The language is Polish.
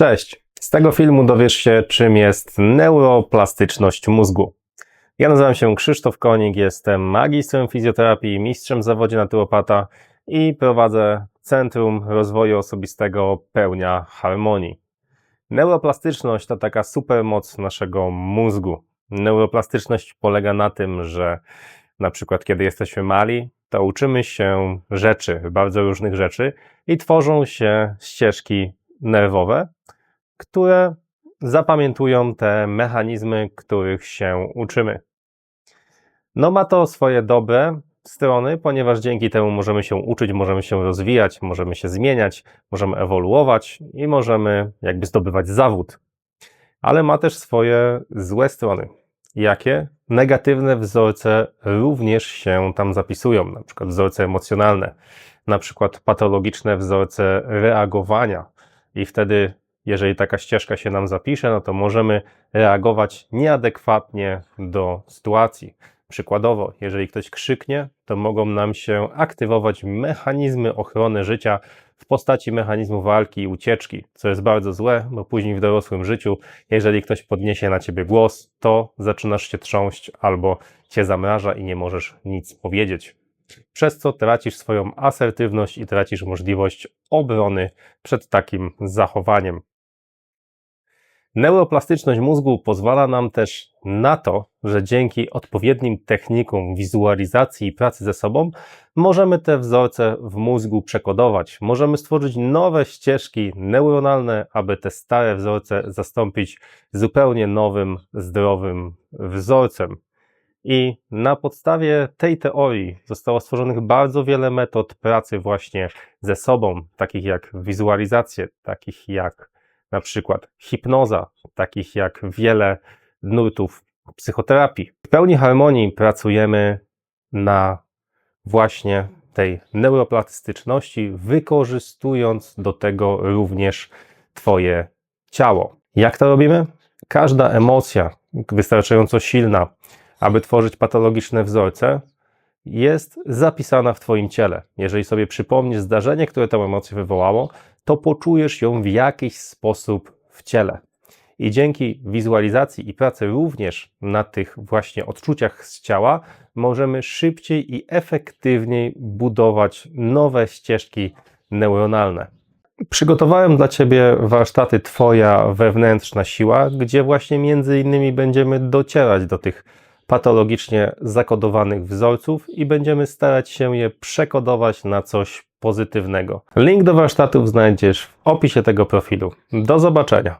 Cześć! Z tego filmu dowiesz się, czym jest neuroplastyczność mózgu. Ja nazywam się Krzysztof Konik, jestem magistrem fizjoterapii, mistrzem w zawodzie naturopata i prowadzę Centrum Rozwoju Osobistego Pełnia Harmonii. Neuroplastyczność to taka supermoc naszego mózgu. Neuroplastyczność polega na tym, że na przykład kiedy jesteśmy mali, to uczymy się rzeczy, bardzo różnych rzeczy i tworzą się ścieżki nerwowe, które zapamiętują te mechanizmy, których się uczymy. No ma to swoje dobre strony, ponieważ dzięki temu możemy się uczyć, możemy się rozwijać, możemy się zmieniać, możemy ewoluować i możemy jakby zdobywać zawód. Ale ma też swoje złe strony. Jakie? Negatywne wzorce również się tam zapisują, na przykład wzorce emocjonalne, na przykład patologiczne wzorce reagowania. I wtedy, jeżeli taka ścieżka się nam zapisze, no to możemy reagować nieadekwatnie do sytuacji. Przykładowo, jeżeli ktoś krzyknie, to mogą nam się aktywować mechanizmy ochrony życia w postaci mechanizmu walki i ucieczki, co jest bardzo złe, bo później w dorosłym życiu, jeżeli ktoś podniesie na ciebie głos, to zaczynasz się trząść albo cię zamraża i nie możesz nic powiedzieć. Przez co tracisz swoją asertywność i tracisz możliwość obrony przed takim zachowaniem. Neuroplastyczność mózgu pozwala nam też na to, że dzięki odpowiednim technikom wizualizacji i pracy ze sobą możemy te wzorce w mózgu przekodować. Możemy stworzyć nowe ścieżki neuronalne, aby te stare wzorce zastąpić zupełnie nowym, zdrowym wzorcem. I na podstawie tej teorii zostało stworzonych bardzo wiele metod pracy właśnie ze sobą, takich jak wizualizacje, takich jak na przykład hipnoza, takich jak wiele nurtów psychoterapii. W pełni harmonii pracujemy na właśnie tej neuroplastyczności, wykorzystując do tego również Twoje ciało. Jak to robimy? Każda emocja wystarczająco silna, aby tworzyć patologiczne wzorce, jest zapisana w Twoim ciele. Jeżeli sobie przypomnisz zdarzenie, które tę emocję wywołało, to poczujesz ją w jakiś sposób w ciele. I dzięki wizualizacji i pracy również na tych właśnie odczuciach z ciała, możemy szybciej i efektywniej budować nowe ścieżki neuronalne. Przygotowałem dla Ciebie warsztaty Twoja wewnętrzna siła, gdzie właśnie między innymi będziemy docierać do tych patologicznie zakodowanych wzorców i będziemy starać się je przekodować na coś pozytywnego. Link do warsztatów znajdziesz w opisie tego profilu. Do zobaczenia.